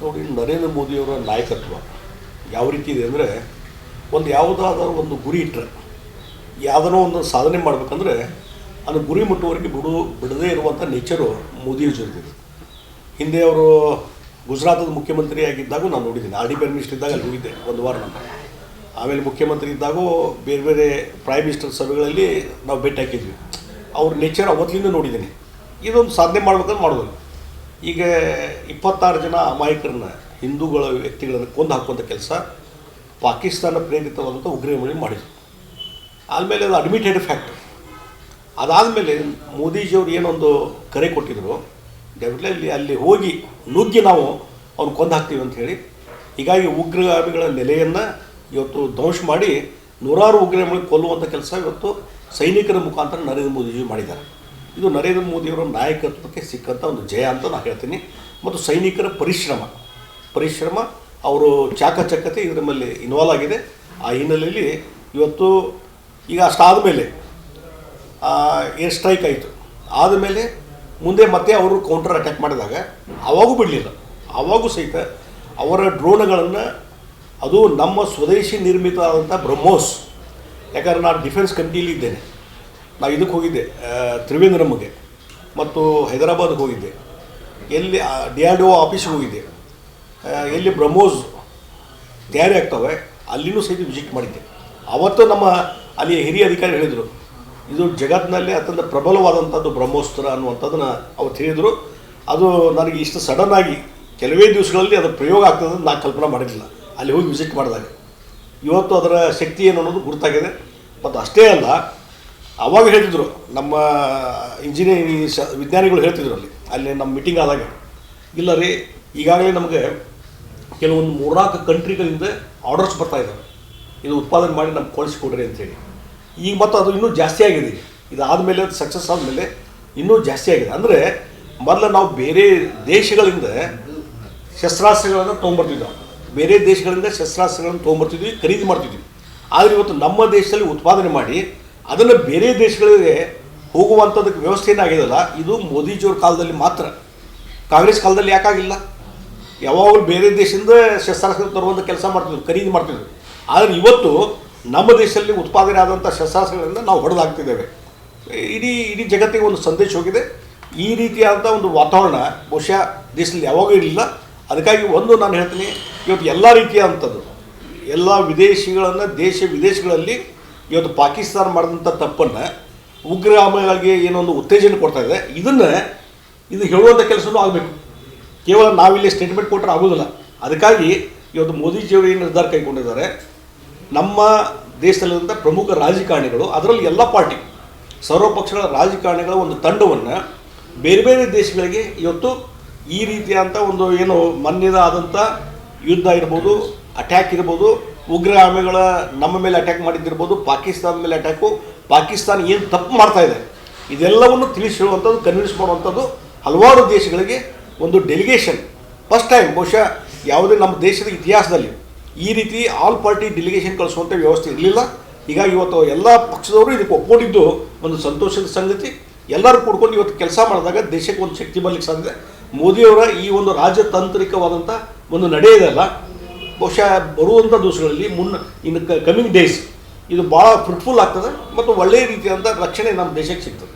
ನೋಡಿ, ನರೇಂದ್ರ ಮೋದಿಯವರ ನಾಯಕತ್ವ ಯಾವ ರೀತಿ ಇದೆ ಅಂದರೆ, ಒಂದು ಯಾವುದಾದ್ರೂ ಒಂದು ಗುರಿ ಇಟ್ಟರೆ ಯಾವುದನ್ನೋ ಒಂದು ಸಾಧನೆ ಮಾಡಬೇಕಂದ್ರೆ, ಅದು ಗುರಿ ಮುಟ್ಟುವವರೆಗೆ ಬಿಡು, ಬಿಡದೇ ಇರುವಂಥ ನೇಚರು ಮೋದಿಯ ಜೊತೆಗಿದೆ. ಹಿಂದೆ ಅವರು ಗುಜರಾತದ ಮುಖ್ಯಮಂತ್ರಿ ಆಗಿದ್ದಾಗೂ ನಾನು ನೋಡಿದ್ದೀನಿ. ಆರ್ ಡಿ ಪಿ ಮಿನಿಸ್ಟರ್ ಇದ್ದಾಗ ಅಲ್ಲಿ ಹೋಗಿದ್ದೆ ಒಂದು ವಾರ ನಾನು ಆಮೇಲೆ ಮುಖ್ಯಮಂತ್ರಿ ಇದ್ದಾಗೂ ಬೇರೆ ಬೇರೆ ಪ್ರೈಮ್ ಮಿನಿಸ್ಟರ್ ಸಭೆಗಳಲ್ಲಿ ನಾವು ಭೇಟಿ ಹಾಕಿದ್ವಿ. ಅವ್ರ ನೇಚರ್ ಅವತ್ತಿಂದ ನೋಡಿದ್ದೀನಿ. ಇದೊಂದು ಸಾಧನೆ ಮಾಡ್ಬೇಕಂದ್ರೆ ಮಾಡೋದಿಲ್ಲ. ಈಗ ಇಪ್ಪತ್ತಾರು ಜನ ಅಮಾಯಕರನ್ನ, ಹಿಂದೂಗಳ ವ್ಯಕ್ತಿಗಳನ್ನು ಕೊಂದು ಹಾಕುವಂಥ ಕೆಲಸ ಪಾಕಿಸ್ತಾನ ಪ್ರೇರಿತವಾದಂಥ ಉಗ್ರಮಣಿ ಮಾಡಿದ್ರು. ಆದಮೇಲೆ ಅದು ಅಡ್ಮಿಟೆಡ್ ಫ್ಯಾಕ್ಟ್ ಅದಾದಮೇಲೆ ಮೋದಿಜಿಯವರು ಏನೊಂದು ಕರೆ ಕೊಟ್ಟಿದ್ರು ಡೆಫಿನೆಟ್ಲಿ ಅಲ್ಲಿ ಅಲ್ಲಿ ಹೋಗಿ ನುಗ್ಗಿ ನಾವು ಅವ್ನು ಕೊಂದು ಹಾಕ್ತೀವಿ ಅಂತ ಹೇಳಿ. ಹೀಗಾಗಿ ಉಗ್ರಗಾಮಿಗಳ ನೆಲೆಯನ್ನು ಇವತ್ತು ಧ್ವಂಸ ಮಾಡಿ ನೂರಾರು ಉಗ್ರಗಾಮಿಗಳು ಕೊಲ್ಲುವಂಥ ಕೆಲಸ ಇವತ್ತು ಸೈನಿಕರ ಮುಖಾಂತರ ನರೇಂದ್ರ ಮೋದಿಜಿ ಮಾಡಿದ್ದಾರೆ. ಇದು ನರೇಂದ್ರ ಮೋದಿಯವರ ನಾಯಕತ್ವಕ್ಕೆ ಸಿಕ್ಕಂಥ ಒಂದು ಜಯ ಅಂತ ನಾನು ಹೇಳ್ತೀನಿ. ಮತ್ತು ಸೈನಿಕರ ಪರಿಶ್ರಮ. ಪರಿಶ್ರಮ, ಅವರು ಚಾಕಚಕ್ಯತೆ ಇದರ ಮೇಲೆ ಇನ್ವಾಲ್ವ್ ಆಗಿದೆ. ಆ ಹಿನ್ನೆಲೆಯಲ್ಲಿ ಇವತ್ತು ಈಗ ಅಷ್ಟಾದಮೇಲೆ ಏರ್ ಸ್ಟ್ರೈಕ್ ಆಯಿತು. ಆದಮೇಲೆ ಮುಂದೆ ಮತ್ತೆ ಅವರು ಕೌಂಟರ್ ಅಟ್ಯಾಕ್ ಮಾಡಿದಾಗ ಅವಾಗೂ ಬಿಡಲಿಲ್ಲ. ಅವಾಗೂ ಸಹಿತ ಅವರ ಡ್ರೋನ್ಗಳನ್ನು ಅದು ನಮ್ಮ ಸ್ವದೇಶಿ ನಿರ್ಮಿತ ಆದಂಥ ಬ್ರಹ್ಮೋಸ್. ಯಾಕಂದ್ರೆ ನಾನು ಡಿಫೆನ್ಸ್ ಕಮಿಟಿಯಲ್ಲಿ ಇದ್ದೇನೆ. ನಾನು ಇದಕ್ಕೆ ಹೋಗಿದ್ದೆ ತ್ರಿವೇಂದ್ರಮ್ಗೆ ಮತ್ತು ಹೈದರಾಬಾದ್ಗೆ ಹೋಗಿದ್ದೆ. ಎಲ್ಲಿ ಡಿ ಆರ್ ಡಿ ಒ ಆಫೀಸ್ಗೆ ಹೋಗಿದ್ದೆ. ಎಲ್ಲಿ ಬ್ರಹ್ಮೋಸ್ ತಯಾರಿ ಆಗ್ತವೆ, ಅಲ್ಲಿನೂ ಸಹಿತ ವಿಸಿಟ್ ಮಾಡಿದ್ದೆ. ಅವತ್ತು ನಮ್ಮ ಅಲ್ಲಿಯ ಹಿರಿಯ ಅಧಿಕಾರಿ ಹೇಳಿದರು, ಇದು ಜಗತ್ತಿನಲ್ಲಿ ಅತ್ಯಂತ ಪ್ರಬಲವಾದಂಥದ್ದು ಬ್ರಹ್ಮೋಸ್ತ್ರ ಅನ್ನುವಂಥದ್ದನ್ನು ಅವ್ರು ಹೇಳಿದರು ಅದು ನನಗೆ ಇಷ್ಟು ಸಡನ್ ಆಗಿ ಕೆಲವೇ ದಿವಸಗಳಲ್ಲಿ ಅದು ಪ್ರಯೋಗ ಆಗ್ತದೆ ನಾನು ಕಲ್ಪನೆ ಮಾಡಿರಲಿಲ್ಲ. ಅಲ್ಲಿ ಹೋಗಿ ವಿಸಿಟ್ ಮಾಡಿದಾಗ. ಇವತ್ತು ಅದರ ಶಕ್ತಿ ಏನು ಅನ್ನೋದು ಗುರುತಾಗಿದೆ. ಮತ್ತು ಅಷ್ಟೇ ಅಲ್ಲ ಅವಾಗ ಹೇಳ್ತಿದ್ರು, ನಮ್ಮ ಇಂಜಿನಿಯರಿಂಗ್ ಶ, ವಿಜ್ಞಾನಿಗಳು ಹೇಳ್ತಿದ್ರು ಅಲ್ಲಿ ಅಲ್ಲಿ ನಮ್ಮ ಮೀಟಿಂಗ್ ಆದಾಗ. ಇಲ್ಲ ರೀ, ಈಗಾಗಲೇ ನಮಗೆ ಕೆಲವೊಂದು ಮೂರ್ನಾಲ್ಕು ಕಂಟ್ರಿಗಳಿಂದ ಆರ್ಡರ್ಸ್ ಬರ್ತಾ ಇದ್ದಾವೆ ಇದು ಉತ್ಪಾದನೆ ಮಾಡಿ ನಮ್ಗೆ ಕಳಿಸ್ಕೊಡ್ರಿ ಅಂತೇಳಿ ಈಗ ಮತ್ತು ಅದು ಇನ್ನೂ ಜಾಸ್ತಿ ಆಗಿದೆ. ಇದಾದ ಇದಾದಮೇಲೆ ಅದು ಸಕ್ಸಸ್ ಆದಮೇಲೆ ಇನ್ನೂ ಜಾಸ್ತಿ ಆಗಿದೆ. ಅಂದರೆ ಮೊದಲು ನಾವು ಬೇರೆ ದೇಶಗಳಿಂದ ಶಸ್ತ್ರಾಸ್ತ್ರಗಳನ್ನು ತೊಗೊಂಬರ್ತಿದ್ವಿ ನಾವು ಬೇರೆ ದೇಶಗಳಿಂದ ಶಸ್ತ್ರಾಸ್ತ್ರಗಳನ್ನು ತೊಗೊಂಬರ್ತಿದ್ವಿ, ಖರೀದಿ ಮಾಡ್ತಿದ್ವಿ. ಆದರೆ ಇವತ್ತು ನಮ್ಮ ದೇಶದಲ್ಲಿ ಉತ್ಪಾದನೆ ಮಾಡಿ ಅದನ್ನು ಬೇರೆ ದೇಶಗಳಿಗೆ ಹೋಗುವಂಥದಕ್ಕೆ ವ್ಯವಸ್ಥೆ ಏನಾಗಿದೆಯಲ್ಲ ಇದು ಮೋದಿಜಿಯವ್ರ ಕಾಲದಲ್ಲಿ ಮಾತ್ರ. ಕಾಂಗ್ರೆಸ್ ಕಾಲದಲ್ಲಿ ಯಾಕಾಗಿಲ್ಲ? ಯಾವಾಗಲೂ ಬೇರೆ ದೇಶದಿಂದ ಶಸ್ತ್ರಾಸ್ತ್ರ ತರುವಂಥ ಕೆಲಸ ಮಾಡ್ತಿದ್ರು, ಖರೀದಿ ಮಾಡ್ತಿದ್ರು. ಆದರೆ ಇವತ್ತು ನಮ್ಮ ದೇಶದಲ್ಲಿ ಉತ್ಪಾದನೆ ಆದಂಥ ಶಸ್ತ್ರಾಸ್ತ್ರಗಳಿಂದ ನಾವು ಹೊಡೆದಾಗ್ತಿದ್ದೇವೆ ಇಡೀ ಇಡೀ ಜಗತ್ತಿಗೆ ಒಂದು ಸಂದೇಶ ಹೋಗಿದೆ. ಈ ರೀತಿಯಾದಂಥ ಒಂದು ವಾತಾವರಣ ಬಹುಶಃ ದೇಶದಲ್ಲಿ ಯಾವಾಗೂ ಇರಲಿಲ್ಲ. ಅದಕ್ಕಾಗಿ ಒಂದು ನಾನು ಹೇಳ್ತೀನಿ, ಇವತ್ತು ಎಲ್ಲ ರೀತಿಯಾದಂಥದ್ದು, ಎಲ್ಲ ವಿದೇಶಿಗಳನ್ನು ದೇಶ ವಿದೇಶಗಳಲ್ಲಿ ಇವತ್ತು ಪಾಕಿಸ್ತಾನ ಮಾಡಿದಂಥ ತಪ್ಪನ್ನು ಉಗ್ರಗಾಮಿಗಳಿಗೆ ಏನೊಂದು ಉತ್ತೇಜನ ಕೊಡ್ತಾ ಇದೆ. ಇದನ್ನು ಇದು ಹೇಳುವಂಥ ಕೆಲಸನೂ ಆಗಬೇಕು. ಕೇವಲ ನಾವಿಲ್ಲಿ ಸ್ಟೇಟ್ಮೆಂಟ್ ಕೊಟ್ಟರೆ ಆಗೋದಿಲ್ಲ. ಅದಕ್ಕಾಗಿ ಇವತ್ತು ಮೋದಿಜಿಯವರು ಏನು ನಿರ್ಧಾರ ಕೈಗೊಂಡಿದ್ದಾರೆ? ನಮ್ಮ ದೇಶದಲ್ಲಿರುವಂಥ ಪ್ರಮುಖ ರಾಜಕಾರಣಿಗಳು, ಅದರಲ್ಲಿ ಎಲ್ಲ ಪಾರ್ಟಿ, ಸರ್ವಪಕ್ಷಗಳ ರಾಜಕಾರಣಿಗಳ ಒಂದು ತಂಡವನ್ನು ಬೇರೆ ಬೇರೆ ದೇಶಗಳಿಗೆ ಇವತ್ತು ಈ ರೀತಿಯಾದಂಥ ಒಂದು ಏನು ಮನ್ಯದ ಆದಂಥ ಯುದ್ಧ ಇರ್ಬೋದು ಅಟ್ಯಾಕ್ ಇರ್ಬೋದು ಉಗ್ರಗಾಮಿಗಳ ನಮ್ಮ ಮೇಲೆ ಅಟ್ಯಾಕ್ ಮಾಡಿದ್ದಿರ್ಬೋದು, ಪಾಕಿಸ್ತಾನದ ಮೇಲೆ ಅಟ್ಯಾಕು ಪಾಕಿಸ್ತಾನ ಏನು ತಪ್ಪು ಮಾಡ್ತಾ ಇದೆ? ಇದೆಲ್ಲವನ್ನು ತಿಳಿಸಿರುವಂಥದ್ದು ಕನ್ವಿನ್ಸ್ ಮಾಡುವಂಥದ್ದು ಹಲವಾರು ದೇಶಗಳಿಗೆ ಒಂದು ಡೆಲಿಗೇಷನ್ ಫಸ್ಟ್ ಟೈಮ್ ಬಹುಶಃ ಯಾವುದೇ ನಮ್ಮ ದೇಶದ ಇತಿಹಾಸದಲ್ಲಿ ಈ ರೀತಿ ಆಲ್ ಪಾರ್ಟಿ ಡೆಲಿಗೇಷನ್ ಕಳಿಸುವಂಥ ವ್ಯವಸ್ಥೆ ಇರಲಿಲ್ಲ. ಹೀಗಾಗಿ ಇವತ್ತು ಎಲ್ಲ ಪಕ್ಷದವರು ಇದಕ್ಕೆ ಒಪ್ಪಿಕೊಂಡಿದ್ದು ಒಂದು ಸಂತೋಷದ ಸಂಗತಿ. ಎಲ್ಲರೂ ಕೂಡ್ಕೊಂಡು ಇವತ್ತು ಕೆಲಸ ಮಾಡಿದಾಗ ದೇಶಕ್ಕೆ ಒಂದು ಶಕ್ತಿ ಬರಲಿಕ್ಕೆ ಸಾಧ್ಯ ಮೋದಿಯವರ ಈ ಒಂದು ರಾಜತಾಂತ್ರಿಕವಾದಂಥ ಒಂದು ನಡೆ ಇದೆಯಲ್ಲ ಬಹುಶಃ ಬರುವಂಥ ದಿವಸಗಳಲ್ಲಿ ಮುನ್ನ, ಇನ್ನು ಕಮಿಂಗ್ ಡೇಸ್ ಇದು ಭಾಳ ಫ್ರೂಟ್ಫುಲ್ ಆಗ್ತದೆ ಮತ್ತು ಒಳ್ಳೆಯ ರೀತಿಯಾದಂಥ ರಕ್ಷಣೆ ನಮ್ಮ ದೇಶಕ್ಕೆ ಸಿಗ್ತದೆ.